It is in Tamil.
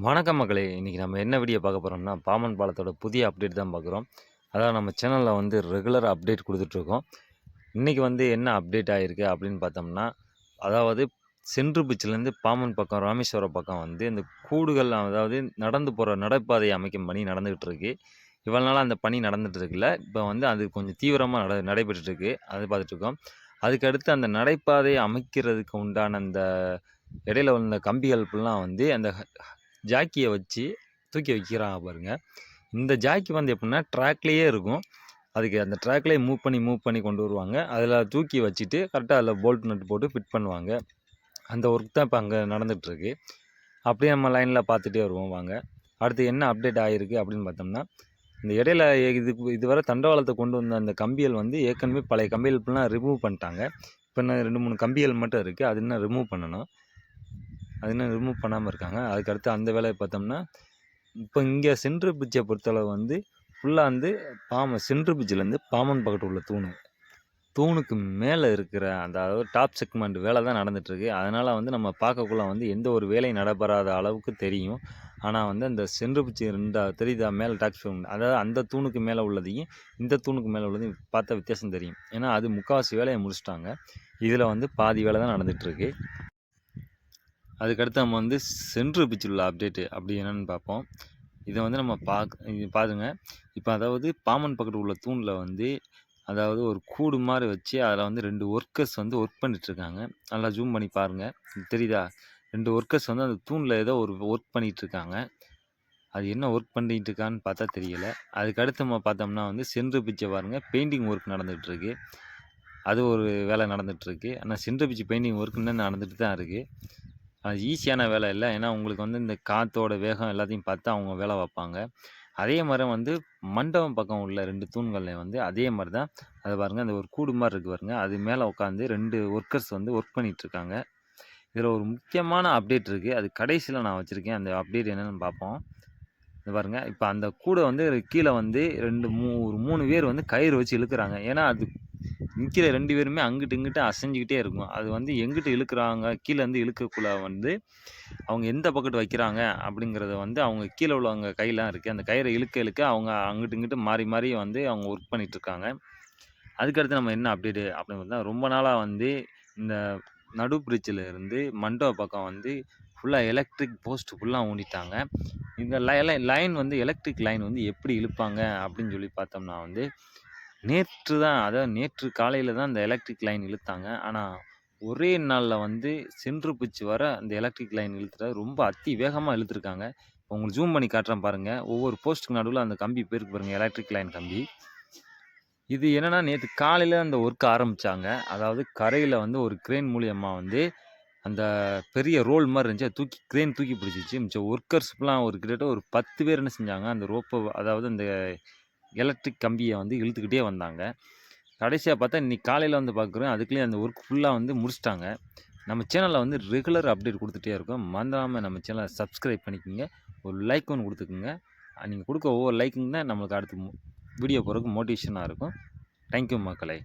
வணக்கம் மக்களே இன்றைக்கி நம்ம என்ன வீடியோ பார்க்க போகிறோம்னா பாமன் பாலத்தோட புதிய அப்டேட் தான் பார்க்குறோம். அதாவது நம்ம சேனலில் வந்து ரெகுலர் அப்டேட் கொடுத்துட்ருக்கோம். இன்றைக்கி வந்து என்ன அப்டேட் ஆகிருக்கு அப்படின்னு பார்த்தோம்னா அதாவது சென்ட்ரு பீச்சிலேருந்து பாமன் பக்கம் ராமேஸ்வரம் பக்கம் வந்து இந்த கூடுகள் அதாவது நடந்து போகிற நடைபாதை அமைக்கும் பணி நடந்துகிட்டு இருக்கு இவ்வளோ நாளாக அந்த பணி நடந்துகிட்டு இருக்குல்ல இப்போ வந்து அது கொஞ்சம் தீவிரமாக நட நடைபெற்றுருக்கு அது பார்த்துட்ருக்கோம். அதுக்கடுத்து அந்த நடைபாதை அமைக்கிறதுக்கு உண்டான அந்த இடையில உள்ள கம்பிகள் ஃபுல்லாக வந்து அந்த ஜாக்கியை வச்சு தூக்கி வைக்கிறாங்க பாருங்கள் இந்த ஜாக்கி வந்து எப்படின்னா ட்ராக்லேயே இருக்கும். அதுக்கு அந்த ட்ராக்லேயே மூவ் பண்ணி மூவ் பண்ணி கொண்டு வருவாங்க. அதில் தூக்கி வச்சுட்டு கரெக்டாக அதில் போல்ட் நட்டு போட்டு ஃபிட் பண்ணுவாங்க. அந்த ஒர்க் தான் இப்போ அங்கே நடந்துகிட்ருக்கு அப்படியே நம்ம லைனில் பார்த்துட்டே வருவோம் வாங்க. அடுத்து என்ன அப்டேட் ஆகிருக்கு அப்படின்னு பார்த்தோம்னா இந்த இடையில இது இதுவரை தண்டவாளத்தை கொண்டு வந்த அந்த கம்பிகள் வந்து ஏற்கனவே பழைய கம்பிகள் ஃபுல்லாக ரிமூவ் பண்ணிட்டாங்க. இப்போ என்ன ரெண்டு மூணு கம்பிகள் மட்டும் இருக்குது அது இன்னும் ரிமூவ் பண்ணணும்? அது இன்னும் ரிமூவ் பண்ணாமல் இருக்காங்க. அதுக்கடுத்து அந்த வேலையை பார்த்தோம்னா இப்போ இங்கே சென்ட்ரு பிச்சை பொறுத்தளவு வந்து ஃபுல்லாக வந்து பாம சென்ட்ரு பிச்சிலேருந்து பாமன் பக்கத்து உள்ள தூணு. தூணுக்கு மேலே இருக்கிற அந்த அதாவது டாப் செக்மெண்ட் வேலை தான் நடந்துகிட்ருக்கு அதனால் வந்து நம்ம பார்க்கக்குள்ள வந்து எந்த ஒரு வேலையும் நடைபெறாத அளவுக்கு தெரியும். ஆனால் வந்து அந்த சென்று பிச்சு ரெண்டா தெரியுதா? மேலே டாக்ஸ் அதாவது அந்த தூணுக்கு மேலே உள்ளதையும் இந்த தூணுக்கு மேலே உள்ளதையும் பார்த்தா வித்தியாசம் தெரியும். ஏன்னா அது முக்கால்வாசி வேலையை முடிச்சிட்டாங்க. இதில் வந்து பாதி வேலை தான் நடந்துகிட்ருக்கு அதுக்கடுத்து நம்ம வந்து சென்ட்ரு பிச்சில் உள்ள அப்டேட்டு அப்படி என்னென்னு பார்ப்போம். இதை வந்து நம்ம பார்க்க இது பாருங்க. இப்போ அதாவது பாமன் பக்கத்தில் உள்ள தூணில் வந்து அதாவது ஒரு கூடு மாதிரி வச்சு அதில் வந்து ரெண்டு ஒர்க்கர்ஸ் வந்து ஒர்க் பண்ணிகிட்ருக்காங்க நல்லா ஜூம் பண்ணி பாருங்கள் தெரியுதா? ரெண்டு ஒர்க்கர்ஸ் வந்து அந்த தூணில் ஏதோ ஒரு ஒர்க் பண்ணிகிட்ருக்காங்க அது என்ன ஒர்க் பண்ணிகிட்டு இருக்கான்னு பார்த்தா தெரியல. அதுக்கடுத்து நம்ம பார்த்தோம்னா வந்து சென்ட்ரு பிச்சை பாருங்கள் பெயிண்டிங் ஒர்க் நடந்துகிட்ருக்கு அது ஒரு வேலை நடந்துகிட்ருக்கு ஆனால் சென்ட்ரு பிச்சு பெயிண்டிங் ஒர்க் இன்னும் நடந்துகிட்டு தான் இருக்குது அது ஈஸியான வேலை இல்லை. ஏன்னா உங்களுக்கு வந்து இந்த காற்றோட வேகம் எல்லாத்தையும் பார்த்து அவங்க வேலை வைப்பாங்க. அதே மாதிரி வந்து மண்டபம் பக்கம் உள்ள ரெண்டு தூண்கள்லையும் வந்து அதே மாதிரி தான். அதை பாருங்கள் அந்த ஒரு கூடு மாதிரி இருக்குது பாருங்கள் அது மேலே உட்காந்து ரெண்டு ஒர்க்கர்ஸ் வந்து ஒர்க் பண்ணிகிட்ருக்காங்க இதில் ஒரு முக்கியமான அப்டேட் இருக்குது அது கடைசியில் நான் வச்சுருக்கேன். அந்த அப்டேட் என்னென்னு பார்ப்போம். இது பாருங்கள் இப்போ அந்த கூடை வந்து கீழே வந்து ரெண்டு மூ ஒரு மூணு பேர் வந்து கயிறு வச்சு இழுக்கிறாங்க. ஏன்னா அது நிற்கிற ரெண்டு பேருமே அங்கிட்டு இங்கிட்டு அசைஞ்சிக்கிட்டே இருக்கும். அது வந்து எங்கிட்டு இழுக்கிறாங்க கீழே வந்து இழுக்கக்குள்ள வந்து அவங்க எந்த பக்கத்து வைக்கிறாங்க அப்படிங்கிறத வந்து அவங்க கீழே உள்ளவங்க கையெல்லாம் இருக்குது அந்த கயிறை இழுக்க இழுக்க அவங்க அங்கிட்டு இங்கிட்டு மாறி மாறி வந்து அவங்க ஒர்க் பண்ணிகிட்ருக்காங்க அதுக்கடுத்து நம்ம என்ன அப்டேட்டு அப்படின்னு பார்த்தா ரொம்ப நாளாக வந்து இந்த நடு பிரிட்ஜில் இருந்து மண்டப பக்கம் வந்து ஃபுல்லாக எலக்ட்ரிக் போஸ்ட் ஃபுல்லாக ஊண்டிட்டாங்க இந்த லைன் வந்து எலக்ட்ரிக் லைன் வந்து எப்படி இழுப்பாங்க அப்படின்னு சொல்லி பார்த்தோம்னா வந்து நேற்று தான் அதாவது நேற்று காலையில் தான் இந்த எலக்ட்ரிக் லைன் இழுத்தாங்க. ஆனால் ஒரே நாளில் வந்து சென்று பிச்சு வர அந்த எலக்ட்ரிக் லைன் இழுத்துற ரொம்ப அத்தி வேகமாக இழுத்துருக்காங்க. உங்களுக்கு ஜூம் பண்ணி காட்டுறேன் பாருங்கள் ஒவ்வொரு போஸ்ட்டுக்கு நடுவில் அந்த கம்பி பேருக்கு பாருங்கள் எலக்ட்ரிக் லைன் கம்பி. இது என்னென்னா நேற்று காலையில் அந்த ஒர்க் ஆரம்பித்தாங்க அதாவது கரையில் வந்து ஒரு க்ரெயின் மூலியமாக வந்து அந்த பெரிய ரோல் மாதிரி இருந்துச்சு. தூக்கி க்ரெயின் தூக்கி பிடிச்சிச்சு. மிச்சம் ஒர்க்கர்ஸ்லாம் ஒரு கிட்டத்தட்ட ஒரு பத்து பேர் என்ன செஞ்சாங்க அந்த ரோப்பை அதாவது அந்த எலக்ட்ரிக் கம்பியை வந்து இழுத்துக்கிட்டே வந்தாங்க. கடைசியாக பார்த்தா இன்றைக்கி காலையில் வந்து பார்க்குறோம் அதுக்குள்ளேயே அந்த ஒர்க் ஃபுல்லாக வந்து முடிச்சிட்டாங்க. நம்ம சேனலில் வந்து ரெகுலர் அப்டேட் கொடுத்துட்டே இருக்கோம். மறந்துடாமல் நம்ம சேனலை சப்ஸ்கிரைப் பண்ணிக்கோங்க. ஒரு லைக் ஒன்று கொடுத்துக்குங்க. நீங்கள் கொடுக்க ஒவ்வொரு லைக்குங்க தான் நம்மளுக்கு அடுத்து வீடியோ போகிறதுக்கு மோட்டிவேஷனாக இருக்கும். தேங்க்யூ மக்களை.